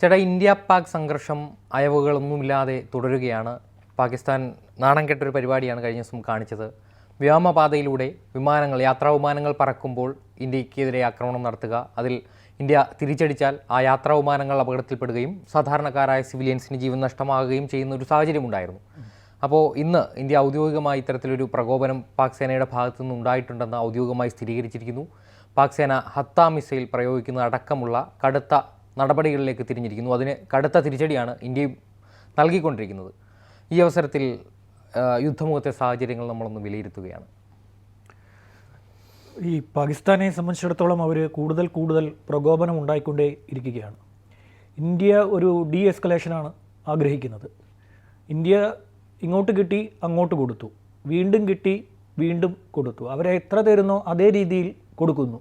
ചേട്ടാ ഇന്ത്യ പാക് സംഘർഷം അയവുകളൊന്നുമില്ലാതെ തുടരുകയാണ്. പാകിസ്ഥാൻ നാണം കെട്ടൊരു പരിപാടിയാണ് കഴിഞ്ഞ ദിവസം കാണിച്ചത്. വ്യോമപാതയിലൂടെ വിമാനങ്ങൾ യാത്രാ വിമാനങ്ങൾ പറക്കുമ്പോൾ ഇന്ത്യക്കെതിരെ ആക്രമണം നടത്തുക. അതിൽ ഇന്ത്യ തിരിച്ചടിച്ചാൽ ആ യാത്രാ വിമാനങ്ങൾ അപകടത്തിൽപ്പെടുകയും സാധാരണക്കാരായ സിവിലിയൻസിന് ജീവൻ നഷ്ടമാകുകയും ചെയ്യുന്ന ഒരു സാഹചര്യം ഉണ്ടായിരുന്നു. അപ്പോൾ ഇന്ന് ഇന്ത്യ ഔദ്യോഗികമായി ഇത്തരത്തിലൊരു പ്രകോപനം പാക് സേനയുടെ ഭാഗത്തു നിന്ന് ഉണ്ടായിട്ടുണ്ടെന്ന് ഔദ്യോഗികമായി സ്ഥിരീകരിച്ചിരിക്കുന്നു. പാക് സേന ഹത്ത മിസൈൽ പ്രയോഗിക്കുന്ന അടക്കമുള്ള കടുത്ത നടപടികളിലേക്ക് തിരിഞ്ഞിരിക്കുന്നു. അതിന് കടുത്ത തിരിച്ചടിയാണ് ഇന്ത്യയും നൽകിക്കൊണ്ടിരിക്കുന്നത്. ഈ അവസരത്തിൽ യുദ്ധമുഖത്തെ സാഹചര്യങ്ങൾ നമ്മളൊന്ന് വിലയിരുത്തുകയാണ്. ഈ പാകിസ്ഥാനെ സംബന്ധിച്ചിടത്തോളം അവർ കൂടുതൽ കൂടുതൽ പ്രകോപനം ഉണ്ടായിക്കൊണ്ടേ ഇരിക്കുകയാണ്. ഇന്ത്യ ഒരു ഡി എസ്കലേഷനാണ് ആഗ്രഹിക്കുന്നത്. ഇന്ത്യ ഇങ്ങോട്ട് കിട്ടി അങ്ങോട്ട് കൊടുത്തു. വീണ്ടും കിട്ടി വീണ്ടും കൊടുത്തു. അവരെ എത്ര തരുന്നോ അതേ രീതിയിൽ കൊടുക്കുന്നു.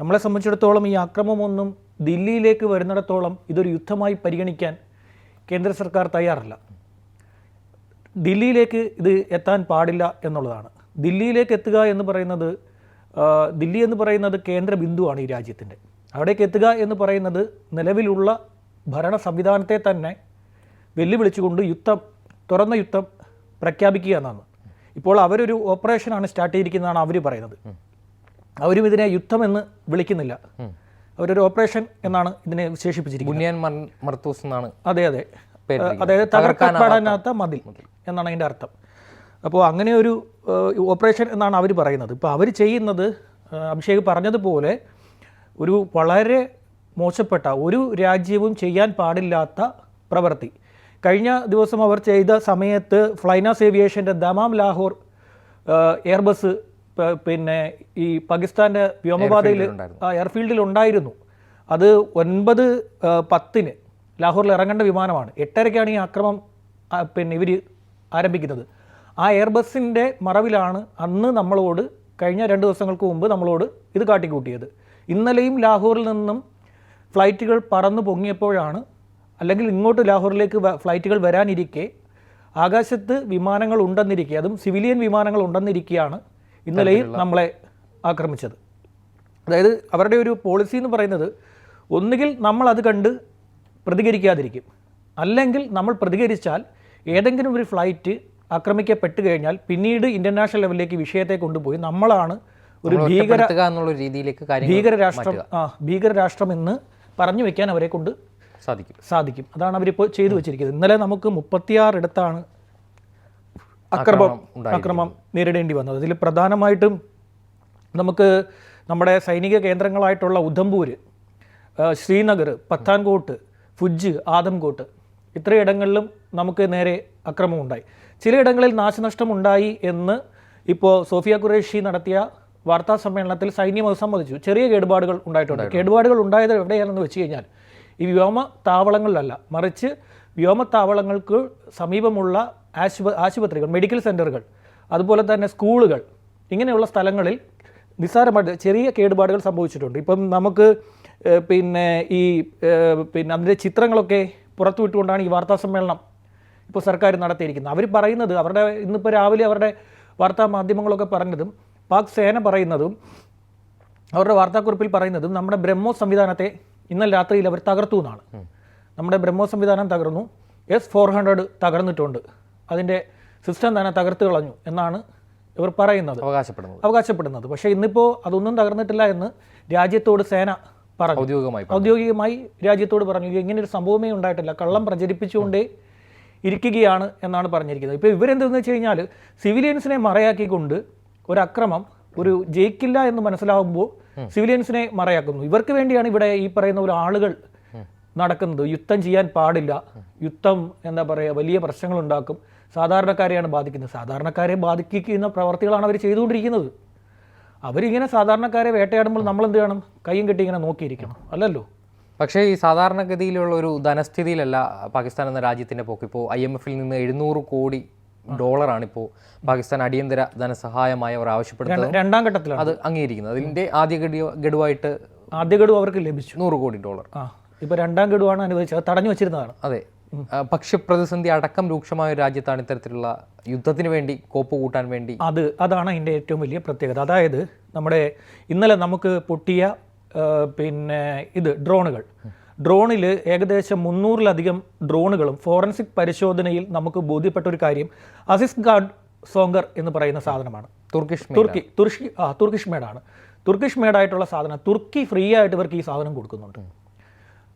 നമ്മളെ സംബന്ധിച്ചിടത്തോളം ഈ ആക്രമമൊന്നും ദില്ലിയിലേക്ക് വരുന്നിടത്തോളം ഇതൊരു യുദ്ധമായി പരിഗണിക്കാൻ കേന്ദ്ര സർക്കാർ തയ്യാറല്ല. ദില്ലിയിലേക്ക് ഇത് എത്താൻ പാടില്ല എന്നുള്ളതാണ്. ദില്ലിയിലേക്ക് എത്തുക എന്ന് പറയുന്നത് ദില്ലി എന്ന് പറയുന്നത് കേന്ദ്ര ബിന്ദുവാണ് ഈ രാജ്യത്തിന്റെ. അവിടേക്ക് എത്തുക എന്ന് പറയുന്നത് നിലവിലുള്ള ഭരണ സംവിധാനത്തെ തന്നെ വെല്ലുവിളിച്ചുകൊണ്ട് യുദ്ധം തുറന്ന യുദ്ധം പ്രഖ്യാപിക്കുക എന്നാണ്. ഇപ്പോൾ അവരൊരു ഓപ്പറേഷനാണ് സ്റ്റാർട്ട് ചെയ്തിരിക്കുന്നതാണ് അവർ പറയുന്നത്. അവരും ഇതിനെ യുദ്ധമെന്ന് വിളിക്കുന്നില്ല. അവരൊരു ഓപ്പറേഷൻ എന്നാണ് ഇതിനെ വിശേഷിപ്പിച്ചിരിക്കുന്നത്. മർത്തൂസ് എന്നാണ് അതെ അതെ. അതായത് തകർക്കപ്പെടാനാത്ത മതിൽ എന്നാണ് അതിന്റെ അർത്ഥം. അപ്പോൾ അങ്ങനെ ഒരു ഓപ്പറേഷൻ എന്നാണ് അവർ പറയുന്നത്. ഇപ്പോൾ അവർ ചെയ്യുന്നത് അഭിഷേക് പറഞ്ഞതുപോലെ ഒരു വളരെ മോശപ്പെട്ട ഒരു രാജ്യവും ചെയ്യാൻ പാടില്ലാത്ത പ്രവൃത്തി. കഴിഞ്ഞ ദിവസം അവർ ചെയ്ത സമയത്ത് ഫ്ലൈനാസ് ഏവിയേഷന്റെ ദമാം ലാഹോർ എയർബസ് പിന്നെ ഈ പാകിസ്ഥാന്റെ വ്യോമപാതയിൽ ആ എയർഫീൽഡിൽ ഉണ്ടായിരുന്നു അത് ഒൻപത് പത്തിന് ലാഹോറിൽ ഇറങ്ങേണ്ട വിമാനമാണ്. എട്ടരയ്ക്കാണ് ഈ ആക്രമം പിന്നെ ഇവർ ആരംഭിക്കുന്നത്. ആ എയർബസിന്റെ മറവിലാണ് അന്ന് നമ്മളോട് കഴിഞ്ഞ രണ്ട് ദിവസങ്ങൾക്ക് മുമ്പ് നമ്മളോട് ഇത് കാട്ടിക്കൂട്ടിയത്. ഇന്നലെയും ലാഹോറിൽ നിന്നും ഫ്ലൈറ്റുകൾ പറന്നു പൊങ്ങിയപ്പോഴാണ് അല്ലെങ്കിൽ ഇങ്ങോട്ട് ലാഹോറിലേക്ക് ഫ്ലൈറ്റുകൾ വരാനിരിക്കെ ആകാശത്ത് വിമാനങ്ങൾ ഉണ്ടെന്നിരിക്കെ അതും സിവിലിയൻ വിമാനങ്ങൾ ഉണ്ടെന്നിരിക്കെയാണ് ഇന്നലെയും നമ്മളെ ആക്രമിച്ചത്. അതായത് അവരുടെ ഒരു പോളിസി എന്ന് പറയുന്നത് ഒന്നുകിൽ നമ്മൾ അത് കണ്ട് പ്രതികരിക്കാതിരിക്കും. അല്ലെങ്കിൽ നമ്മൾ പ്രതികരിച്ചാൽ ഏതെങ്കിലും ഒരു ഫ്ലൈറ്റ് ആക്രമിക്കപ്പെട്ട് കഴിഞ്ഞാൽ പിന്നീട് ഇന്റർനാഷണൽ ലെവലിലേക്ക് വിഷയത്തെ കൊണ്ടുപോയി നമ്മളാണ് ഒരു ഭീകര എന്നുള്ള രീതിയിലേക്ക് ഭീകരരാഷ്ട്രം ആ ഭീകര രാഷ്ട്രം എന്ന് പറഞ്ഞു വെക്കാൻ അവരെ കൊണ്ട് സാധിക്കും. സാധിക്കും. അതാണ് അവരിപ്പോൾ ചെയ്തു വെച്ചിരിക്കുന്നത്. ഇന്നലെ നമുക്ക് മുപ്പത്തിയാറ് ഇടത്താണ് അക്രമം അക്രമം നേരിടേണ്ടി വന്നത് അതിൽ പ്രധാനമായിട്ടും നമുക്ക് നമ്മുടെ സൈനിക കേന്ദ്രങ്ങളായിട്ടുള്ള ഉധംപൂര് ശ്രീനഗർ പത്താൻകോട്ട് ഫുജ് ആദംകോട്ട് ഇത്രയിടങ്ങളിലും നമുക്ക് നേരെ അക്രമമുണ്ടായി ചിലയിടങ്ങളിൽ നാശനഷ്ടം ഉണ്ടായി എന്ന് ഇപ്പോൾ സോഫിയ ഖുറേഷി നടത്തിയ വാർത്താ സമ്മേളനത്തിൽ സൈന്യം അത് സമ്മതിച്ചു. ചെറിയ കേടുപാടുകൾ ഉണ്ടായിട്ടുണ്ട്. കേടുപാടുകൾ ഉണ്ടായത് എവിടെയാണെന്ന് വെച്ച് കഴിഞ്ഞാൽ ഈ വ്യോമ താവളങ്ങളിലല്ല മറിച്ച് വ്യോമത്താവളങ്ങൾക്ക് സമീപമുള്ള ആശുപ ആശുപത്രികൾ മെഡിക്കൽ സെന്ററുകൾ അതുപോലെ തന്നെ സ്കൂളുകൾ ഇങ്ങനെയുള്ള സ്ഥലങ്ങളിൽ നിസ്സാരമായിട്ട് ചെറിയ കേടുപാടുകൾ സംഭവിച്ചിട്ടുണ്ട്. ഇപ്പം നമുക്ക് പിന്നെ ഈ പിന്നെ അതിന്റെ ചിത്രങ്ങളൊക്കെ പുറത്തുവിട്ടുകൊണ്ടാണ് ഈ വാർത്താ സമ്മേളനം ഇപ്പോൾ സർക്കാർ നടത്തിയിരിക്കുന്നത്. അവർ പറയുന്നത് അവരുടെ ഇന്നിപ്പോൾ രാവിലെ അവരുടെ വാർത്താ മാധ്യമങ്ങളൊക്കെ പറഞ്ഞതും പാക് സേന പറയുന്നതും അവരുടെ വാർത്താക്കുറിപ്പിൽ പറയുന്നതും നമ്മുടെ ബ്രഹ്മോസ് സംവിധാനത്തെ ഇന്നലെ രാത്രിയിൽ അവർ തകർത്തു എന്നാണ്. നമ്മുടെ ബ്രഹ്മോ സംവിധാനം തകർന്നു. എസ് ഫോർ ഹൺഡ്രഡ് തകർന്നിട്ടുണ്ട്. അതിന്റെ സിസ്റ്റം തന്നെ തകർത്ത് കളഞ്ഞു എന്നാണ് ഇവർ പറയുന്നത്. അവകാശപ്പെടുന്നത്. അവകാശപ്പെടുന്നത്. പക്ഷേ ഇന്നിപ്പോൾ അതൊന്നും തകർന്നിട്ടില്ല എന്ന് രാജ്യത്തോട് സേന പറഞ്ഞു. ഔദ്യോഗികമായി ഔദ്യോഗികമായി രാജ്യത്തോട് പറഞ്ഞു. ഇങ്ങനെ ഒരു സംഭവമേ ഉണ്ടായിട്ടില്ല. കള്ളം പ്രചരിപ്പിച്ചുകൊണ്ടേ ഇരിക്കുകയാണ് എന്നാണ് പറഞ്ഞിരിക്കുന്നത്. ഇപ്പോൾ ഇവരെന്തെന്ന് വെച്ച് കഴിഞ്ഞാൽ സിവിലിയൻസിനെ മറയാക്കിക്കൊണ്ട് ഒരു അക്രമം ഒരു ജയിക്കില്ല എന്ന് മനസ്സിലാകുമ്പോൾ സിവിലിയൻസിനെ മറയാക്കുന്നു. ഇവർക്ക് വേണ്ടിയാണ് ഇവിടെ ഈ പറയുന്ന ഒരു ആളുകൾ നടക്കുന്നത്. യുദ്ധം ചെയ്യാൻ പാടില്ല. യുദ്ധം എന്താ പറയുക വലിയ പ്രശ്നങ്ങൾ ഉണ്ടാക്കും സാധാരണക്കാരെയാണ് ബാധിക്കുന്നത്. സാധാരണക്കാരെ ബാധിക്കുന്ന പ്രവർത്തികളാണ് അവർ ചെയ്തുകൊണ്ടിരിക്കുന്നത്. അവരിങ്ങനെ സാധാരണക്കാരെ വേട്ടയാടുമ്പോൾ നമ്മൾ എന്ത് ചെയ്യണം? കയ്യും കെട്ടി ഇങ്ങനെ നോക്കിയിരിക്കണം. അല്ലല്ലോ? പക്ഷേ ഈ സാധാരണഗതിയിലുള്ള ഒരു ധനസ്ഥിതിയിലല്ല പാകിസ്ഥാൻ എന്ന രാജ്യത്തിന്റെ പോക്ക്. ഇപ്പോൾ ഐ എം എഫിൽ നിന്ന് എഴുന്നൂറ് കോടി ഡോളറാണ് ഇപ്പോൾ പാകിസ്ഥാൻ അടിയന്തര ധനസഹായമായി അവർ ആവശ്യപ്പെടുന്നത്. രണ്ടാം ഘട്ടത്തിലാണ്. അത് അംഗീകരിക്കുന്നത്. അതിന്റെ ആദ്യ ഗഡു ഗഡുവായിട്ട് ആദ്യ ഗഡു അവർക്ക് ലഭിച്ചു. നൂറ് കോടി ഡോളർ. ആ ഇപ്പൊ രണ്ടാം ഗഡുവാണ് അനുവദിച്ചത്. തടഞ്ഞു വെച്ചിരുന്നതാണ്. അതെ. ഭക്ഷ്യപ്രതിസന്ധി അടക്കം രൂക്ഷമായ രാജ്യത്താണ് ഇത്തരത്തിലുള്ള യുദ്ധത്തിന് വേണ്ടി കോപ്പ് കൂട്ടാൻ വേണ്ടി. അത് അതാണ് അതിന്റെ ഏറ്റവും വലിയ പ്രത്യേകത. അതായത് നമ്മുടെ ഇന്നലെ നമുക്ക് പൊട്ടിയ പിന്നെ ഇത് ഡ്രോണുകൾ. ഡ്രോണിൽ ഏകദേശം മുന്നൂറിലധികം ഡ്രോണുകളും ഫോറൻസിക് പരിശോധനയിൽ നമുക്ക് ബോധ്യപ്പെട്ട ഒരു കാര്യം അസിസ് ഗാർഡ് സോങ്കർ എന്ന് പറയുന്ന സാധനമാണ്. തുർക്കിഷ് തുർക്കി തുർക്കി ആ തുർക്കിഷ് മേഡാണ്. തുർക്കിഷ് മേഡായിട്ടുള്ള സാധനം തുർക്കി ഫ്രീ ആയിട്ട് ഇവർക്ക് ഈ സാധനം കൊടുക്കുന്നുണ്ട്.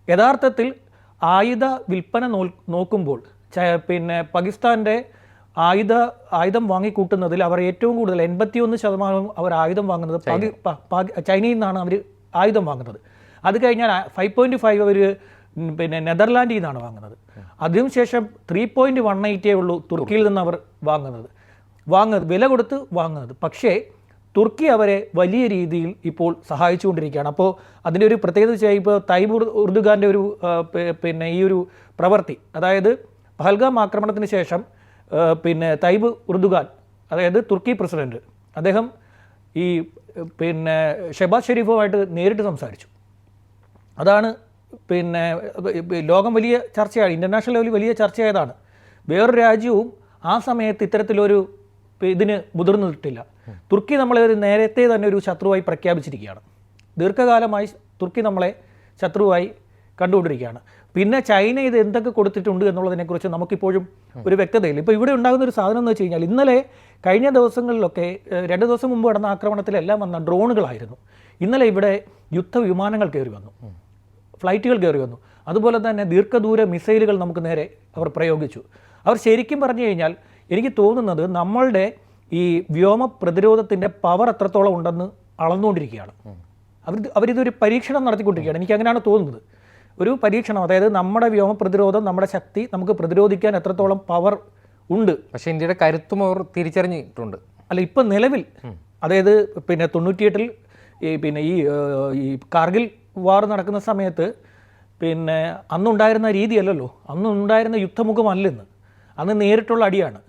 യഥാർത്ഥത്തിൽ ആയുധ വിൽപ്പന നോ നോക്കുമ്പോൾ പിന്നെ പാകിസ്ഥാന്റെ ആയുധ ആയുധം വാങ്ങിക്കൂട്ടുന്നതിൽ അവർ ഏറ്റവും കൂടുതൽ എൺപത്തിയൊന്ന് ശതമാനം അവർ ആയുധം വാങ്ങുന്നത് ചൈനയിൽ നിന്നാണ് അവർ ആയുധം വാങ്ങുന്നത്. അത് കഴിഞ്ഞാൽ ഫൈവ് പോയിന്റ് ഫൈവ് അവർ പിന്നെ നെതർലാൻഡിൽ നിന്നാണ് വാങ്ങുന്നത്. അതിനുശേഷം ത്രീ പോയിന്റ് വൺ എയ്റ്റേ ഉള്ളൂ തുർക്കിയിൽ നിന്ന് അവർ വാങ്ങുന്നത്. വാങ്ങുന്നത് വില കൊടുത്ത് വാങ്ങുന്നത്. പക്ഷേ തുർക്കി അവരെ വലിയ രീതിയിൽ ഇപ്പോൾ സഹായിച്ചുകൊണ്ടിരിക്കുകയാണ്. അപ്പോൾ അതിന്റെ ഒരു പ്രത്യേകത വെച്ചാൽ ഇപ്പോൾ തൈബ് ഉർദുഖാന്റെ ഒരു പിന്നെ ഈ ഒരു പ്രവൃത്തി അതായത് പഹൽഗാം ആക്രമണത്തിന് ശേഷം പിന്നെ തൈബ് ഉർദുഖാൻ അതായത് തുർക്കി പ്രസിഡന്റ് അദ്ദേഹം ഈ പിന്നെ ഷെബാസ് ഷെരീഫുമായിട്ട് നേരിട്ട് സംസാരിച്ചു. അതാണ് പിന്നെ ലോകം വലിയ ചർച്ചയാണ് ഇന്റർനാഷണൽ ലെവലിൽ വലിയ ചർച്ചയായതാണ്. വേറൊരു രാജ്യവും ആ സമയത്ത് ഇത്തരത്തിലൊരു ഇതിന് മുതിർന്നിട്ടില്ല തുർക്കി നമ്മളെ ഒരു നേരത്തെ തന്നെ ഒരു ശത്രുവായി പ്രഖ്യാപിച്ചിരിക്കുകയാണ്. ദീർഘകാലമായി തുർക്കി നമ്മളെ ശത്രുവായി കണ്ടുകൊണ്ടിരിക്കുകയാണ്. പിന്നെ ചൈന ഇത് എന്തൊക്കെ കൊടുത്തിട്ടുണ്ട് എന്നുള്ളതിനെക്കുറിച്ച് നമുക്കിപ്പോഴും ഒരു വ്യക്തതയില്ല. ഇപ്പോൾ ഇവിടെ ഉണ്ടാകുന്ന ഒരു സാധനം എന്ന് വെച്ച് കഴിഞ്ഞാൽ ഇന്നലെ കഴിഞ്ഞ ദിവസങ്ങളിലൊക്കെ രണ്ട് ദിവസം മുമ്പ് നടന്ന ആക്രമണത്തിലെല്ലാം വന്ന ഡ്രോണുകളായിരുന്നു. ഇന്നലെ ഇവിടെ യുദ്ധവിമാനങ്ങൾ കയറി വന്നു. ഫ്ലൈറ്റുകൾ കയറി വന്നു. അതുപോലെ തന്നെ ദീർഘദൂര മിസൈലുകൾ നമുക്ക് നേരെ അവർ പ്രയോഗിച്ചു. അവർ ശരിക്കും പറഞ്ഞു കഴിഞ്ഞാൽ എനിക്ക് തോന്നുന്നത് നമ്മളുടെ ഈ വ്യോമ പ്രതിരോധത്തിന്റെ പവർ എത്രത്തോളം ഉണ്ടെന്ന് അളന്നുകൊണ്ടിരിക്കുകയാണ്. അവർ അവരിതൊരു പരീക്ഷണം നടത്തിക്കൊണ്ടിരിക്കുകയാണ്. എനിക്ക് അങ്ങനെയാണ് തോന്നുന്നത്. ഒരു പരീക്ഷണം അതായത് നമ്മുടെ വ്യോമ പ്രതിരോധം നമ്മുടെ ശക്തി നമുക്ക് പ്രതിരോധിക്കാൻ എത്രത്തോളം പവർ ഉണ്ട്. പക്ഷേ ഇന്ത്യയുടെ കരുത്തും അവർ തിരിച്ചറിഞ്ഞിട്ടുണ്ട്. അല്ല ഇപ്പം നിലവിൽ അതായത് പിന്നെ തൊണ്ണൂറ്റിയെട്ടിൽ ഈ പിന്നെ ഈ ഈ കാർഗിൽ വാർ നടക്കുന്ന സമയത്ത് പിന്നെ അന്നുണ്ടായിരുന്ന രീതിയല്ലല്ലോ. അന്നുണ്ടായിരുന്ന യുദ്ധമുഖമല്ലെന്ന്. അന്ന് നേരിട്ടുള്ള അടിയാണ്.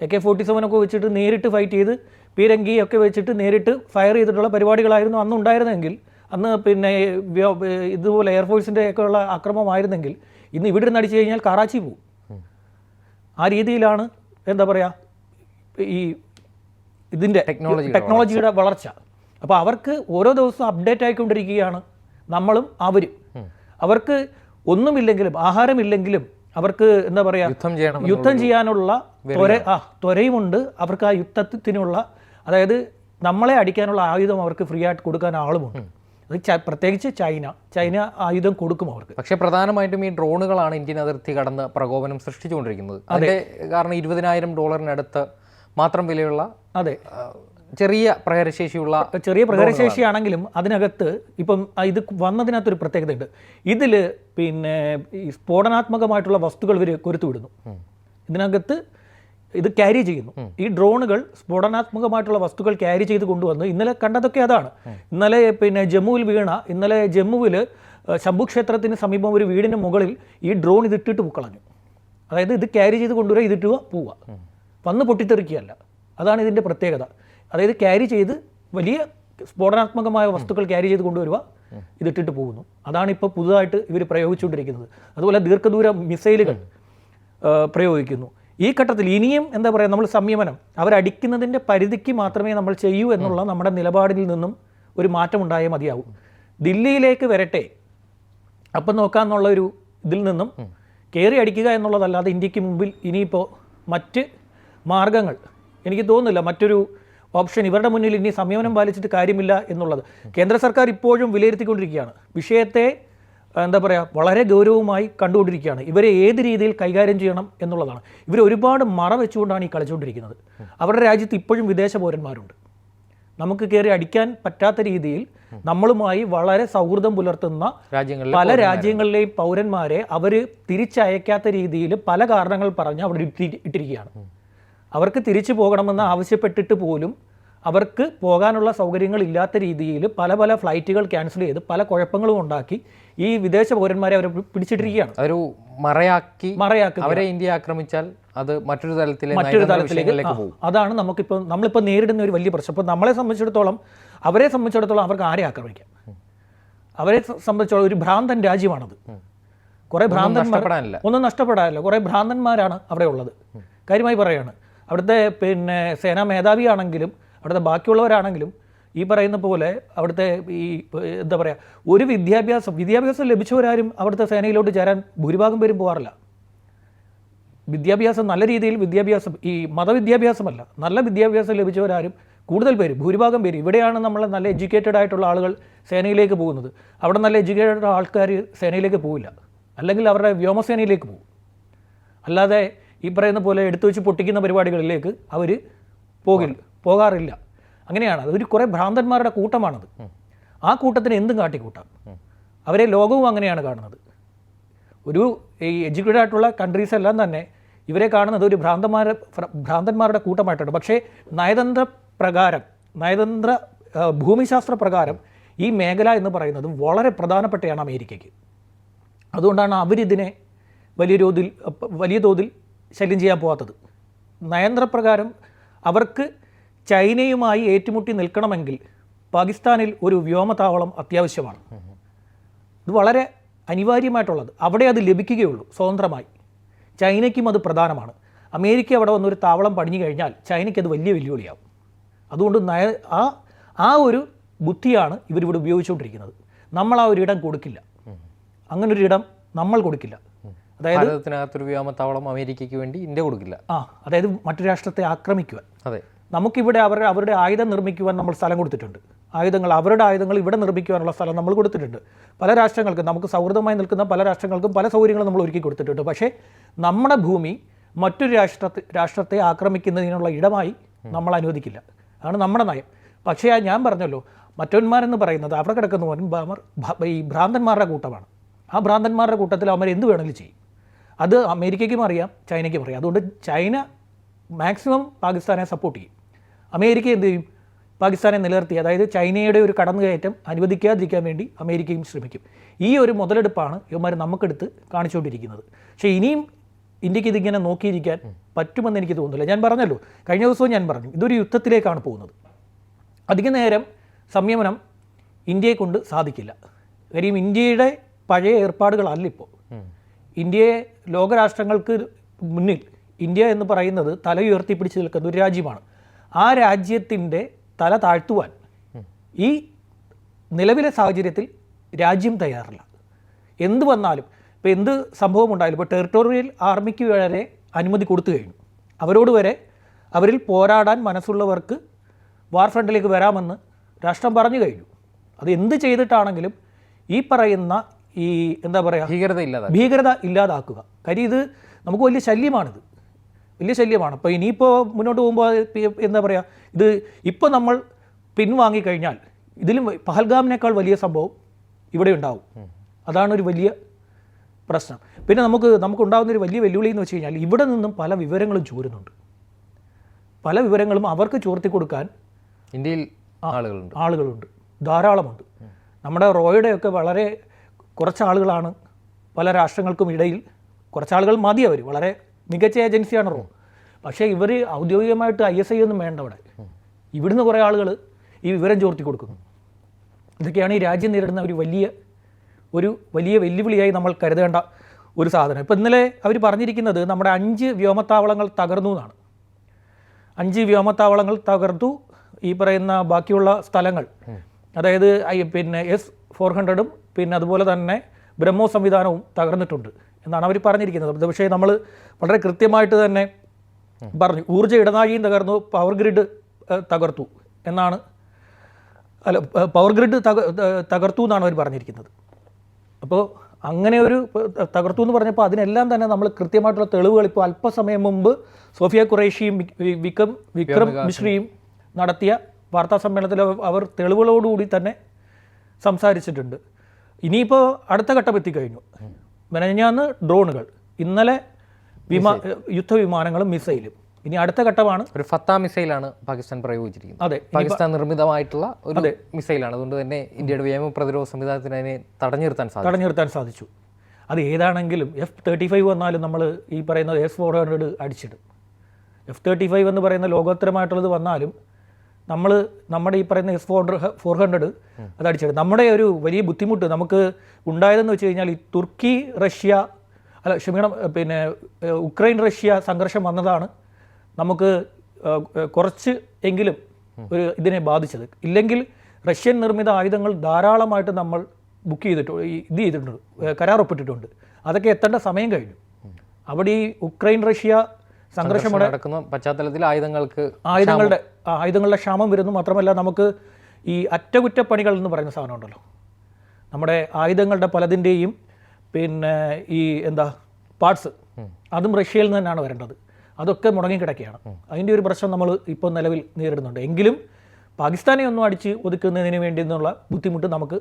എ കെ ഫോർട്ടി സെവനൊക്കെ വെച്ചിട്ട് നേരിട്ട് ഫൈറ്റ് ചെയ്ത് പീരങ്കി ഒക്കെ വെച്ചിട്ട് നേരിട്ട് ഫയർ ചെയ്തിട്ടുള്ള പരിപാടികളായിരുന്നു അന്ന് ഉണ്ടായിരുന്നെങ്കിൽ അന്ന് പിന്നെ ഇതുപോലെ എയർഫോഴ്സിന്റെ ഒക്കെ ഉള്ള ആക്രമമായിരുന്നെങ്കിൽ ഇന്ന് ഇവിടെ നിന്ന് അടിച്ചു കഴിഞ്ഞാൽ കറാച്ചി പോകും ആ രീതിയിലാണ് എന്താ പറയുക ഈ ഇതിന്റെ ടെക്നോളജി ടെക്നോളജിയുടെ വളർച്ച. അപ്പോൾ അവർക്ക് ഓരോ ദിവസവും അപ്ഡേറ്റ് ആയിക്കൊണ്ടിരിക്കുകയാണ് നമ്മളും അവരും. അവർക്ക് ഒന്നുമില്ലെങ്കിലും ആഹാരമില്ലെങ്കിലും അവർക്ക് എന്താ പറയുക യുദ്ധം ചെയ്യാനുള്ള ത്വര ആ ത്വരയുമുണ്ട്. അവർക്ക് ആ യുദ്ധത്തിനുള്ള അതായത് നമ്മളെ അടിക്കാനുള്ള ആയുധം അവർക്ക് ഫ്രീ ആയിട്ട് കൊടുക്കാൻ ആളുമുണ്ട്. അത് പ്രത്യേകിച്ച് ചൈന. ചൈന ആയുധം കൊടുക്കും അവർക്ക്. പക്ഷെ പ്രധാനമായിട്ടും ഈ ഡ്രോണുകളാണ് ഇന്ത്യൻ അതിർത്തി കടന്ന് പ്രകോപനം സൃഷ്ടിച്ചുകൊണ്ടിരിക്കുന്നത്. അതെ. കാരണം ഇരുപതിനായിരം ഡോളറിനടുത്ത് മാത്രം വിലയുള്ള അതെ. ചെറിയ പ്രഹരശേഷിയുള്ള ചെറിയ പ്രഹരശേഷിയാണെങ്കിലും അതിനകത്ത് ഇപ്പം ഇത് വന്നതിനകത്തൊരു പ്രത്യേകതയുണ്ട്. ഇതിൽ പിന്നെ ഈ സ്ഫോടനാത്മകമായിട്ടുള്ള വസ്തുക്കൾ ഇവർ കൊരുത്തു വിടുന്നു ഇതിനകത്ത് ഇത് ക്യാരി ചെയ്യുന്നു. ഈ ഡ്രോണുകൾ സ്ഫോടനാത്മകമായിട്ടുള്ള വസ്തുക്കൾ ക്യാരി ചെയ്ത് കൊണ്ടുവന്നു ഇന്നലെ കണ്ടതൊക്കെ അതാണ്. ഇന്നലെ പിന്നെ ജമ്മുവിൽ വീണ ഇന്നലെ ജമ്മുവിൽ ശംഭു ക്ഷേത്രത്തിന് സമീപം ഒരു വീടിന് മുകളിൽ ഈ ഡ്രോൺ ഇതിട്ടിട്ട് കളഞ്ഞു അതായത് ഇത് ക്യാരി ചെയ്ത് കൊണ്ടുവരിക ഇതിട്ടുക പോവുക വന്ന് പൊട്ടിത്തെറിക്കുകയല്ല. അതാണ് ഇതിന്റെ പ്രത്യേകത. അതായത് ക്യാരി ചെയ്ത് വലിയ സ്ഫോടനാത്മകമായ വസ്തുക്കൾ ക്യാരി ചെയ്ത് കൊണ്ടുവരിക ഇതിട്ടിട്ട് പോകുന്നു. അതാണ് ഇപ്പോൾ പുതുതായിട്ട് ഇവർ പ്രയോഗിച്ചുകൊണ്ടിരിക്കുന്നത്. അതുപോലെ ദീർഘദൂര മിസൈലുകൾ പ്രയോഗിക്കുന്നു. ഈ ഘട്ടത്തിൽ ഇനിയും എന്താ പറയുക നമ്മൾ സംയമനം അവരടിക്കുന്നതിന്റെ പരിധിക്ക് മാത്രമേ നമ്മൾ ചെയ്യൂ എന്നുള്ള നമ്മുടെ നിലപാടിൽ നിന്നും ഒരു മാറ്റം ഉണ്ടായേ മതിയാവും. ദില്ലിയിലേക്ക് വരട്ടെ. അപ്പം നോക്കാന്നുള്ള ഒരു ഇതിൽ നിന്നും കയറി അടിക്കുക എന്നുള്ളതല്ലാതെ ഇന്ത്യയ്ക്ക് മുമ്പിൽ ഇനിയിപ്പോൾ മറ്റ് മാർഗങ്ങൾ എനിക്ക് തോന്നുന്നില്ല മറ്റൊരു ഓപ്ഷൻ ഇവരുടെ മുന്നിൽ ഇനി സംയമനം പാലിച്ചിട്ട് കാര്യമില്ല എന്നുള്ളത്. കേന്ദ്ര സർക്കാർ ഇപ്പോഴും വിലയിരുത്തിക്കൊണ്ടിരിക്കുകയാണ്. വിഷയത്തെ എന്താ പറയുക വളരെ ഗൗരവമായി കണ്ടുകൊണ്ടിരിക്കുകയാണ്. ഇവരെ ഏത് രീതിയിൽ കൈകാര്യം ചെയ്യണം എന്നുള്ളതാണ്. ഇവർ ഒരുപാട് മറ വെച്ചുകൊണ്ടാണ് ഈ കളിച്ചുകൊണ്ടിരിക്കുന്നത്. അവരുടെ രാജ്യത്ത് ഇപ്പോഴും വിദേശ പൗരന്മാരുണ്ട്. നമുക്ക് കയറി അടിക്കാൻ പറ്റാത്ത രീതിയിൽ നമ്മളുമായി വളരെ സൗഹൃദം പുലർത്തുന്ന പല രാജ്യങ്ങളിലെയും പൗരന്മാരെ അവർ തിരിച്ചയക്കാത്ത രീതിയിൽ പല കാരണങ്ങൾ പറഞ്ഞ് അവിടെ ഇട്ടി- ഇട്ടിരിക്കുകയാണ്. അവർക്ക് തിരിച്ചു പോകണമെന്ന് ആവശ്യപ്പെട്ടിട്ട് പോലും അവർക്ക് പോകാനുള്ള സൗകര്യങ്ങൾ ഇല്ലാത്ത രീതിയിൽ പല പല ഫ്ലൈറ്റുകൾ ക്യാൻസൽ ചെയ്ത് പല കുഴപ്പങ്ങളും ഉണ്ടാക്കി ഈ വിദേശ പൗരന്മാരെ അവർ പിടിച്ചിട്ടിരിക്കുകയാണ്. ഒരു മറയാക്കി മറയാക്കി അവരെ ഇന്ത്യ ആക്രമിച്ചാൽ അത് മറ്റൊരു തലത്തിൽ മറ്റൊരു തലത്തിലേക്ക് അതാണ് നമുക്കിപ്പോൾ നമ്മളിപ്പോൾ നേരിടുന്ന ഒരു വലിയ പ്രശ്നം. ഇപ്പോൾ നമ്മളെ സംബന്ധിച്ചിടത്തോളം അവരെ സംബന്ധിച്ചിടത്തോളം അവർക്ക് ആരെ ആക്രമിക്കാം? അവരെ സംബന്ധിച്ചോളം സംബന്ധിച്ചിടത്തോളം ഒരു ഭ്രാന്തൻ രാജ്യമാണത്. കുറേ ഭ്രാന്തന്മാർ ഒന്നും നഷ്ടപ്പെടാനില്ല. കുറേ ഭ്രാന്തന്മാരാണ് അവിടെ ഉള്ളത്. കാര്യമായി പറയുകയാണ് അവിടുത്തെ പിന്നെ സേനാ മേധാവിയാണെങ്കിലും അവിടുത്തെ ബാക്കിയുള്ളവരാണെങ്കിലും ഈ പറയുന്ന പോലെ അവിടുത്തെ ഈ എന്താ പറയുക ഒരു വിദ്യാഭ്യാസം വിദ്യാഭ്യാസം ലഭിച്ചവരാരും അവിടുത്തെ സേനയിലോട്ട് ചേരാൻ ഭൂരിഭാഗം പേരും പോകാറില്ല വിദ്യാഭ്യാസം നല്ല രീതിയിൽ വിദ്യാഭ്യാസം ഈ മതവിദ്യാഭ്യാസമല്ല നല്ല വിദ്യാഭ്യാസം ലഭിച്ചവരാരും കൂടുതൽ പേര് ഭൂരിഭാഗം പേര് ഇവിടെയാണ് നമ്മൾ നല്ല എഡ്യൂക്കേറ്റഡ് ആയിട്ടുള്ള ആളുകൾ സേനയിലേക്ക് പോകുന്നത്. അവിടെ നല്ല എഡ്യൂക്കേറ്റഡ് ആൾക്കാർ സേനയിലേക്ക് പോവില്ല. അല്ലെങ്കിൽ അവരുടെ വ്യോമസേനയിലേക്ക് പോകും. അല്ലാതെ ഈ പറയുന്ന പോലെ എടുത്തു വെച്ച് പൊട്ടിക്കുന്ന പരിപാടികളിലേക്ക് അവർ പോകില്ല. പോകാറില്ല. അങ്ങനെയാണ്. അതൊരു കുറേ ഭ്രാന്തന്മാരുടെ കൂട്ടമാണത്. ആ കൂട്ടത്തിന് എന്തും കാട്ടിക്കൂട്ടാം. അവരെ ലോകവും അങ്ങനെയാണ് കാണുന്നത്. ഒരു ഈ എഡ്യൂക്കേറ്റഡ് ആയിട്ടുള്ള കൺട്രീസ് എല്ലാം തന്നെ ഇവരെ കാണുന്നത് ഒരു ഭ്രാന്തന്മാരെ ഭ്രാന്തന്മാരുടെ കൂട്ടമായിട്ടാണ്. പക്ഷേ നയതന്ത്ര പ്രകാരം നയതന്ത്ര ഭൂമിശാസ്ത്ര പ്രകാരം ഈ മേഖല എന്ന് പറയുന്നത് വളരെ പ്രധാനപ്പെട്ടയാണ് അമേരിക്കയ്ക്ക്. അതുകൊണ്ടാണ് അവരിതിനെ വലിയ തോതിൽ വലിയ തോതിൽ ശല്യം ചെയ്യാൻ പോകാത്തത് നയന്ത്രപ്രകാരം അവർക്ക് ചൈനയുമായി ഏറ്റുമുട്ടി നിൽക്കണമെങ്കിൽ പാകിസ്ഥാനിൽ ഒരു വ്യോമതാവളം അത്യാവശ്യമാണ്. ഇത് വളരെ അനിവാര്യമായിട്ടുള്ളത്. അവിടെ അത് ലഭിക്കുകയുള്ളൂ സ്വതന്ത്രമായി. ചൈനയ്ക്കും അത് പ്രധാനമാണ്. അമേരിക്ക അവിടെ വന്നൊരു താവളം പണിഞ്ഞു കഴിഞ്ഞാൽ ചൈനയ്ക്ക് അത് വലിയ വെല്ലുവിളിയാവും. അതുകൊണ്ട് നയ ആ ആ ഒരു ബുദ്ധിയാണ് ഇവരിവിടെ ഉപയോഗിച്ചുകൊണ്ടിരിക്കുന്നത്. നമ്മൾ ആ ഒരു ഇടം കൊടുക്കില്ല. അങ്ങനൊരു ഇടം നമ്മൾ കൊടുക്കില്ല. അതായത് ഭാരതത്തിനകത്തൊരു വ്യോമത്താവളം അമേരിക്കയ്ക്ക് വേണ്ടി ഇന്ത്യ കൊടുക്കില്ല. ആ അതായത് മറ്റു രാഷ്ട്രത്തെ ആക്രമിക്കുവാൻ. അതെ. നമുക്കിവിടെ അവർ അവരുടെ ആയുധം നിർമ്മിക്കുവാൻ നമ്മൾ സ്ഥലം കൊടുത്തിട്ടുണ്ട്. ആയുധങ്ങൾ അവരുടെ ആയുധങ്ങൾ ഇവിടെ നിർമ്മിക്കുവാനുള്ള സ്ഥലം നമ്മൾ കൊടുത്തിട്ടുണ്ട്. പല രാഷ്ട്രങ്ങൾക്കും നമുക്ക് സൗഹൃദമായി നിൽക്കുന്ന പല രാഷ്ട്രങ്ങൾക്കും പല സൗകര്യങ്ങളും നമ്മൾ ഒരുക്കി കൊടുത്തിട്ടുണ്ട്. പക്ഷേ നമ്മുടെ ഭൂമി മറ്റൊരു രാഷ്ട്രത്തെ രാഷ്ട്രത്തെ ആക്രമിക്കുന്നതിനുള്ള ഇടമായി നമ്മൾ അനുവദിക്കില്ല. അതാണ് നമ്മുടെ നയം. പക്ഷേ ഞാൻ പറഞ്ഞല്ലോ മറ്റവന്മാരെന്ന് പറയുന്നത് അവിടെ കിടക്കുന്ന പോലും ഈ ഭ്രാന്തന്മാരുടെ കൂട്ടമാണ്. ആ ഭ്രാന്തന്മാരുടെ കൂട്ടത്തിൽ അവർ എന്ത് വേണമെങ്കിലും ചെയ്യും. അത് അമേരിക്കയ്ക്കും അറിയാം ചൈനയ്ക്കും അറിയാം. അതുകൊണ്ട് ചൈന മാക്സിമം പാകിസ്ഥാനെ സപ്പോർട്ട് ചെയ്യും. അമേരിക്ക എന്ത് ചെയ്യും? പാകിസ്ഥാനെ നിലനിർത്തി അതായത് ചൈനയുടെ ഒരു കടന്നുകയറ്റം അനുവദിക്കാതിരിക്കാൻ വേണ്ടി അമേരിക്കയും ശ്രമിക്കും. ഈ ഒരു മുതലെടുപ്പാണ് ഇവന്മാർ നമുക്കെടുത്ത് കാണിച്ചുകൊണ്ടിരിക്കുന്നത്. പക്ഷേ ഇനിയും ഇന്ത്യയ്ക്ക് ഇതിങ്ങനെ നോക്കിയിരിക്കാൻ പറ്റുമെന്ന് എനിക്ക് തോന്നുന്നില്ല. ഞാൻ പറഞ്ഞല്ലോ കഴിഞ്ഞ ദിവസവും ഞാൻ പറഞ്ഞു ഇതൊരു യുദ്ധത്തിലേക്കാണ് പോകുന്നത്. അധിക നേരം സംയമനം ഇന്ത്യയെ കൊണ്ട് സാധിക്കില്ല. കാര്യം ഇന്ത്യയുടെ പഴയ ഏർപ്പാടുകളല്ല ഇപ്പോൾ ഇന്ത്യയെ ലോകരാഷ്ട്രങ്ങൾക്ക് മുന്നിൽ ഇന്ത്യ എന്ന് പറയുന്നത് തല ഉയർത്തിപ്പിടിച്ച് നിൽക്കുന്ന ഒരു രാജ്യമാണ്. ആ രാജ്യത്തിന്റെ തല താഴ്ത്തുവാൻ ഈ നിലവിലെ സാഹചര്യത്തിൽ രാജ്യം തയ്യാറല്ല. എന്ത് വന്നാലും ഇപ്പോൾ എന്ത് സംഭവം ഉണ്ടായാലും ഇപ്പോൾ ടെറിട്ടോറിയൽ ആർമിക്ക് വരെ അനുമതി കൊടുത്തു കഴിഞ്ഞു. അവരോട് വരെ അവരിൽ പോരാടാൻ മനസ്സുള്ളവർക്ക് വാർ ഫ്രണ്ടിലേക്ക് വരാമെന്ന് രാഷ്ട്രം പറഞ്ഞു കഴിഞ്ഞു. അത് എന്ത് ചെയ്തിട്ടാണെങ്കിലും ഈ പറയുന്ന ഈ എന്താ പറയുക ഭീകരത ഇല്ലാതെ ഭീകരത ഇല്ലാതാക്കുക. കാര്യം ഇത് നമുക്ക് വലിയ ശല്യമാണിത്. വലിയ ശല്യമാണ്. അപ്പോൾ ഇനിയിപ്പോൾ മുന്നോട്ട് പോകുമ്പോൾ എന്താ പറയുക ഇത് ഇപ്പോൾ നമ്മൾ പിൻവാങ്ങിക്കഴിഞ്ഞാൽ ഇതിലും പഹൽഗാമിനേക്കാൾ വലിയ സംഭവം ഇവിടെ ഉണ്ടാവും. അതാണ് ഒരു വലിയ പ്രശ്നം. പിന്നെ നമുക്ക് നമുക്കുണ്ടാകുന്ന ഒരു വലിയ വെല്ലുവിളി എന്ന് വെച്ച് കഴിഞ്ഞാൽ ഇവിടെ നിന്നും പല വിവരങ്ങളും ചോരുന്നുണ്ട്. പല വിവരങ്ങളും അവർക്ക് ചോർത്തി കൊടുക്കാൻ ഇന്ത്യയിൽ ആളുകളുണ്ട്. ആളുകളുണ്ട്. ധാരാളമുണ്ട്. നമ്മുടെ റോയുടെയൊക്കെ വളരെ കുറച്ച് ആളുകളാണ് പല രാഷ്ട്രങ്ങൾക്കും ഇടയിൽ കുറച്ചാളുകൾ മതി അവർ വളരെ മികച്ച ഏജൻസിയാണ് റോ പക്ഷേ ഇവർ ഔദ്യോഗികമായിട്ട് ഐ എസ് ഐ ഒന്നും വേണ്ട അവിടെ. ഇവിടുന്ന് കുറേ ആളുകൾ ഈ വിവരം ചോർത്തി കൊടുക്കുന്നു. ഇതൊക്കെയാണ് ഈ രാജ്യം നേരിടുന്ന ഒരു വലിയ ഒരു വലിയ വെല്ലുവിളിയായി നമ്മൾ കരുതേണ്ട ഒരു സാധനം. ഇപ്പം ഇന്നലെ അവർ പറഞ്ഞിരിക്കുന്നത് നമ്മുടെ അഞ്ച് വ്യോമത്താവളങ്ങൾ തകർന്നു എന്നാണ്. അഞ്ച് വ്യോമത്താവളങ്ങൾ തകർത്തു ഈ പറയുന്ന ബാക്കിയുള്ള സ്ഥലങ്ങൾ. അതായത് പിന്നെ എസ് ഫോർ ഹൺഡ്രഡും പിന്നെ അതുപോലെ തന്നെ ബ്രഹ്മോ സംവിധാനവും തകർന്നിട്ടുണ്ട്. എന്നാണ് അവർ പറഞ്ഞിരിക്കുന്നത്. പക്ഷേ നമ്മൾ വളരെ കൃത്യമായിട്ട് തന്നെ പറഞ്ഞു. ഊർജ ഇടനാഴിയും തകർന്നു പവർ ഗ്രിഡ് തകർത്തു എന്നാണ് അല്ല പവർ ഗ്രിഡ് തക തകർത്തു എന്നാണ് അവർ പറഞ്ഞിരിക്കുന്നത്. അപ്പോൾ അങ്ങനെ ഒരു തകർത്തു എന്ന് പറഞ്ഞപ്പോൾ അതിനെല്ലാം തന്നെ നമ്മൾ കൃത്യമായിട്ടുള്ള തെളിവുകൾ ഇപ്പോൾ അല്പസമയം മുമ്പ് സോഫിയ ഖുറേഷിയും വിക്രം വിക്രം മിശ്രിയും നടത്തിയ വാർത്താ സമ്മേളനത്തിൽ അവ- അവർ തെളിവുകളോടുകൂടി തന്നെ സംസാരിച്ചിട്ടുണ്ട്. ഇനിയിപ്പോൾ അടുത്ത ഘട്ടം എത്തിക്കഴിഞ്ഞു. മെനഞ്ഞാന്ന് ഡ്രോണുകൾ. ഇന്നലെ വിമാ യുദ്ധവിമാനങ്ങളും മിസൈലും. ഇനി അടുത്ത ഘട്ടമാണ് ഒരു ഫത്ത മിസൈലാണ് പാകിസ്ഥാൻ പ്രയോഗിച്ചിരിക്കുന്നത്. അതെ പാകിസ്ഥാൻ നിർമ്മിതമായിട്ടുള്ള ഒരു മിസൈലാണ്. അതുകൊണ്ട് തന്നെ ഇന്ത്യയുടെ വ്യോമ പ്രതിരോധ സംവിധാനത്തിന് അതിനെ തടഞ്ഞു നിർത്താൻ സാധിച്ചു. തടഞ്ഞു നിർത്താൻ സാധിച്ചു. അത് ഏതാണെങ്കിലും എഫ് തേർട്ടി ഫൈവ് വന്നാലും നമ്മൾ ഈ പറയുന്ന എസ് ഫോർ ഹൺഡ്രഡ് അടിച്ചിടും. എഫ് തേർട്ടി ഫൈവ് എന്ന് പറയുന്ന ലോകോത്തരമായിട്ടുള്ളത് വന്നാലും നമ്മൾ നമ്മുടെ ഈ പറയുന്ന എസ് ഫോർ ഫോർ ഹൺഡ്രഡ് അത് അടിച്ചിടും നമ്മുടെ ഒരു വലിയ ബുദ്ധിമുട്ട് നമുക്ക് ഉണ്ടായതെന്ന് വെച്ച് കഴിഞ്ഞാൽ ഈ തുർക്കി റഷ്യ അല്ല ക്ഷമിക്കണം പിന്നെ ഉക്രൈൻ റഷ്യ സംഘർഷം വന്നതാണ് നമുക്ക് കുറച്ച് എങ്കിലും ഒരു ഇതിനെ ബാധിച്ചത്. ഇല്ലെങ്കിൽ റഷ്യൻ നിർമ്മിത ആയുധങ്ങൾ ധാരാളമായിട്ട് നമ്മൾ ബുക്ക് ചെയ്തിട്ടുണ്ട് ഇത് ചെയ്തിട്ടുണ്ട് കരാർ ഒപ്പിട്ടിട്ടുണ്ട്. അതൊക്കെ എത്തേണ്ട സമയം കഴിഞ്ഞു. അവിടെ ഈ ഉക്രൈൻ റഷ്യ സംഘർഷം നടക്കുന്ന. പശ്ചാത്തലത്തിൽ ആയുധങ്ങൾക്ക് ആയുധങ്ങളുടെ ആയുധങ്ങളുടെ ക്ഷാമം വരുന്നു. മാത്രമല്ല നമുക്ക് ഈ അറ്റകുറ്റപ്പണികൾ എന്ന് പറയുന്ന സാധനം ഉണ്ടല്ലോ. നമ്മുടെ ആയുധങ്ങളുടെ പലതിന്റെയും പിന്നെ ഈ എന്താ പാർട്സ് അതും റഷ്യയിൽ നിന്ന് തന്നെയാണ് വരേണ്ടത്. അതൊക്കെ മുടങ്ങിക്കിടക്കുകയാണ്. അതിന്റെ ഒരു പ്രശ്നം നമ്മൾ ഇപ്പോൾ നിലവിൽ നേരിടുന്നുണ്ട്. എങ്കിലും പാകിസ്ഥാനെ ഒന്നും അടിച്ച് ഒതുക്കുന്നതിന് വേണ്ടി എന്നുള്ള ബുദ്ധിമുട്ട് നമുക്ക്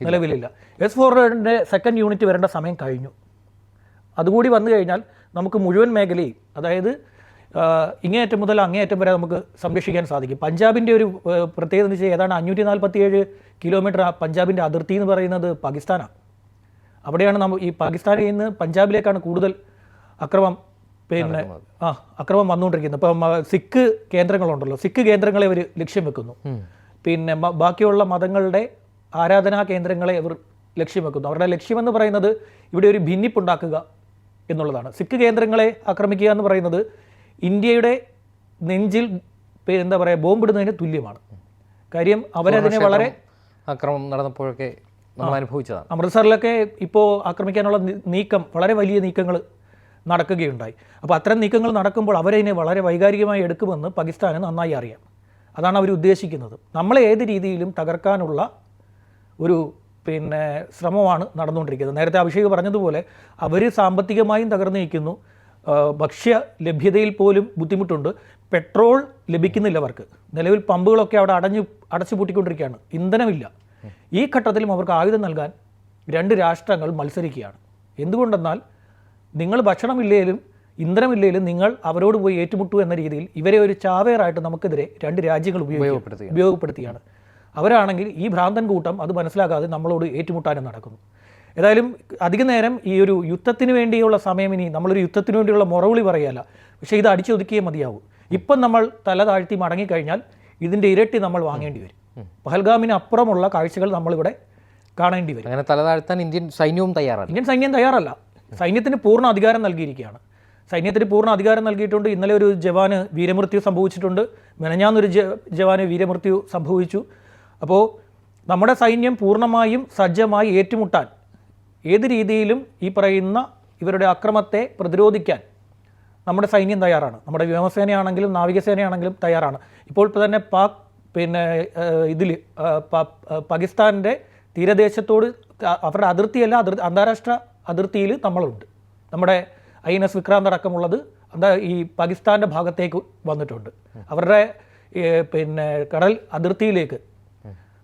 നിലവിലില്ല. എസ് ഫോറിന്റെ സെക്കൻഡ് യൂണിറ്റ് വരേണ്ട സമയം കഴിഞ്ഞു. അതുകൂടി വന്നു കഴിഞ്ഞാൽ നമുക്ക് മുഴുവൻ മേഖലയും അതായത് ഇങ്ങേയറ്റം മുതൽ അങ്ങേയറ്റം വരെ നമുക്ക് സംരക്ഷിക്കാൻ സാധിക്കും. പഞ്ചാബിന്റെ ഒരു പ്രത്യേകത എന്ന് വെച്ചാൽ ഏതാണ്ട് അഞ്ഞൂറ്റി നാൽപ്പത്തിയേഴ് കിലോമീറ്റർ പഞ്ചാബിന്റെ അതിർത്തി എന്ന് പറയുന്നത് പാകിസ്ഥാനാണ്. അവിടെയാണ് നമ്മൾ ഈ പാകിസ്ഥാനിൽ നിന്ന് പഞ്ചാബിലേക്കാണ് കൂടുതൽ അക്രമം പിന്നെ ആ അക്രമം വന്നുകൊണ്ടിരിക്കുന്നത്. ഇപ്പം സിഖ് കേന്ദ്രങ്ങളുണ്ടല്ലോ. സിഖ് കേന്ദ്രങ്ങളെ ഇവർ ലക്ഷ്യം വെക്കുന്നു. പിന്നെ ബാക്കിയുള്ള മതങ്ങളുടെ ആരാധനാ കേന്ദ്രങ്ങളെ ഇവർ ലക്ഷ്യം വെക്കുന്നു. അവരുടെ ലക്ഷ്യമെന്ന് പറയുന്നത് ഇവിടെ ഒരു ഭിന്നിപ്പുണ്ടാക്കുക എന്നുള്ളതാണ്. സിഖ് കേന്ദ്രങ്ങളെ ആക്രമിക്കുക എന്ന് പറയുന്നത് ഇന്ത്യയുടെ നെഞ്ചിൽ എന്താ പറയുക ബോംബിടുന്നതിന് തുല്യമാണ്. കാര്യം അവരതിനെ വളരെ ആക്രമണം നടന്നപ്പോഴൊക്കെ നമ്മൾ അനുഭവിച്ചതാണ്. അമൃത്സറിലൊക്കെ ഇപ്പോൾ ആക്രമിക്കാനുള്ള നീക്കം വളരെ വലിയ നീക്കങ്ങൾ നടക്കുകയുണ്ടായി. അപ്പോൾ അത്തരം നീക്കങ്ങൾ നടക്കുമ്പോൾ അവരതിനെ വളരെ വൈകാരികമായി എടുക്കുമെന്ന് പാകിസ്ഥാന് നന്നായി അറിയാം. അതാണ് അവർ ഉദ്ദേശിക്കുന്നത്. നമ്മളെ ഏത് രീതിയിലും തകർക്കാനുള്ള ഒരു പിന്നെ ശ്രമമാണ് നടന്നുകൊണ്ടിരിക്കുന്നത്. നേരത്തെ അഭിഷേക് പറഞ്ഞതുപോലെ അവർ സാമ്പത്തികമായും തകർന്നു നിൽക്കുന്നു. ഭക്ഷ്യ ലഭ്യതയിൽ പോലും ബുദ്ധിമുട്ടുണ്ട്. പെട്രോൾ ലഭിക്കുന്നില്ല അവർക്ക്. നിലവിൽ പമ്പുകളൊക്കെ അവിടെ അടഞ്ഞു അടച്ചു പൂട്ടിക്കൊണ്ടിരിക്കുകയാണ്. ഇന്ധനമില്ല. ഈ ഘട്ടത്തിലും അവർക്ക് ആയുധം നൽകാൻ രണ്ട് രാഷ്ട്രങ്ങൾ മത്സരിക്കുകയാണ്. എന്തുകൊണ്ടെന്നാൽ നിങ്ങൾ ഭക്ഷണമില്ലെങ്കിലും ഇന്ധനമില്ലെങ്കിലും നിങ്ങൾ അവരോട് പോയി ഏറ്റുമുട്ടു എന്ന രീതിയിൽ ഇവരെ ഒരു ചാവേറായിട്ട് നമുക്കെതിരെ രണ്ട് രാജ്യങ്ങൾ ഉപയോഗപ്പെടുത്തി ഉപയോഗപ്പെടുത്തുകയാണ്. ഉപയോഗപ്പെടുത്തിയാണ് അവരാണെങ്കിൽ ഈ ഭ്രാന്തൻ കൂട്ടം അത് മനസ്സിലാക്കാതെ നമ്മളോട് ഏറ്റുമുട്ടാനും നടക്കുന്നു. ഏതായാലും അധിക നേരം ഈ ഒരു യുദ്ധത്തിന് വേണ്ടിയുള്ള സമയം ഇനി നമ്മളൊരു യുദ്ധത്തിന് വേണ്ടിയുള്ള മുറവിളി പറയല്ല. പക്ഷേ ഇത് അടിച്ചൊതുക്കിയേ മതിയാവൂ. ഇപ്പം നമ്മൾ തല താഴ്ത്തി മടങ്ങിക്കഴിഞ്ഞാൽ ഇതിന്റെ ഇരട്ടി നമ്മൾ വാങ്ങേണ്ടി വരും. പഹൽഗാമിന് അപ്പുറമുള്ള കാഴ്ചകൾ നമ്മളിവിടെ കാണേണ്ടി വരും. അങ്ങനെ തല താഴ്ത്താൻ ഇന്ത്യൻ സൈന്യവും തയ്യാറല്ല. ഇന്ത്യൻ സൈന്യം തയ്യാറല്ല. സൈന്യത്തിന് പൂർണ അധികാരം നൽകിയിരിക്കുകയാണ്. സൈന്യത്തിന് പൂർണ അധികാരം നൽകിയിട്ടുണ്ട്. ഇന്നലെ ഒരു ജവാന് വീരമൃത്യു സംഭവിച്ചിട്ടുണ്ട്. മെനഞ്ഞാന്നൊരു ജവാന് വീരമൃത്യു സംഭവിച്ചു. അപ്പോൾ നമ്മുടെ സൈന്യം പൂർണമായും സജ്ജമായി ഏറ്റുമുട്ടാൻ ഏത് രീതിയിലും ഈ പറയുന്ന ഇവരുടെ അക്രമത്തെ പ്രതിരോധിക്കാൻ നമ്മുടെ സൈന്യം തയ്യാറാണ്. നമ്മുടെ വ്യോമസേനയാണെങ്കിലും നാവികസേനയാണെങ്കിലും തയ്യാറാണ്. ഇപ്പോൾ ഇപ്പോൾ തന്നെ പാക് പിന്നെ ഇതിൽ പാകിസ്ഥാന്റെ തീരദേശത്തോട് അവരുടെ അതിർത്തിയല്ല അതിർ അന്താരാഷ്ട്ര അതിർത്തിയിൽ നമ്മളുണ്ട്. നമ്മുടെ ഐ എൻ എസ് വിക്രാന്ത് അടക്കമുള്ളത് എന്താ ഈ പാകിസ്ഥാന്റെ ഭാഗത്തേക്ക് വന്നിട്ടുണ്ട്. അവരുടെ പിന്നെ കടൽ അതിർത്തിയിലേക്ക്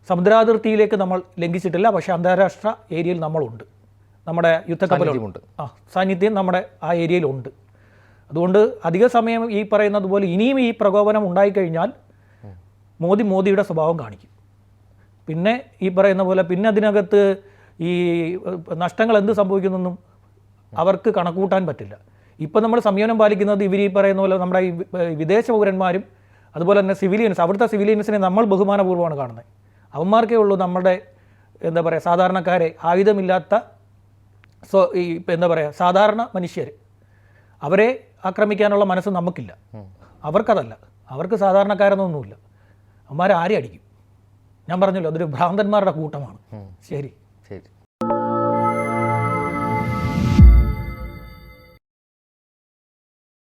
സമുദ്രാതിർത്തിയിലേക്ക് നമ്മൾ ലംഘിച്ചിട്ടില്ല പക്ഷേ അന്താരാഷ്ട്ര ഏരിയയിൽ നമ്മളുണ്ട്. നമ്മുടെ യുദ്ധക്കപ്പലുണ്ട് സാന്നിധ്യമുണ്ട്. ആ സാന്നിധ്യം നമ്മുടെ ആ ഏരിയയിലുണ്ട്. അതുകൊണ്ട് അധിക സമയം ഈ പറയുന്നത് പോലെ ഇനിയും ഈ പ്രകോപനം ഉണ്ടായിക്കഴിഞ്ഞാൽ മോദി മോദിയുടെ സ്വഭാവം കാണിക്കും. പിന്നെ ഈ പറയുന്ന പോലെ പിന്നെ അതിനകത്ത് ഈ നഷ്ടങ്ങൾ എന്ത് സംഭവിക്കുന്നൊന്നും അവർക്ക് കണക്കൂട്ടാൻ പറ്റില്ല. ഇപ്പം നമ്മൾ സംയമനം പാലിക്കുന്നത് ഇവർ ഈ പറയുന്ന പോലെ നമ്മുടെ ഈ വിദേശ പൗരന്മാരും അതുപോലെ തന്നെ സിവിലിയൻസ് അവിടുത്തെ സിവിലിയൻസിനെ നമ്മൾ ബഹുമാനപൂർവമാണ് കാണുന്നത്. അവന്മാർക്കേ ഉള്ളൂ നമ്മുടെ എന്താ പറയുക സാധാരണക്കാരെ. ആയുധമില്ലാത്ത സോ ഈ ഇപ്പം എന്താ പറയുക സാധാരണ മനുഷ്യർ അവരെ ആക്രമിക്കാനുള്ള മനസ്സ് നമുക്കില്ല. അവർക്കതല്ല. അവർക്ക് സാധാരണക്കാരെന്നൊന്നുമില്ല. അവന്മാരെ ആരെ അടിക്കും ഞാൻ പറഞ്ഞല്ലോ അതൊരു ഭ്രാന്തന്മാരുടെ കൂട്ടമാണ്. ശരി.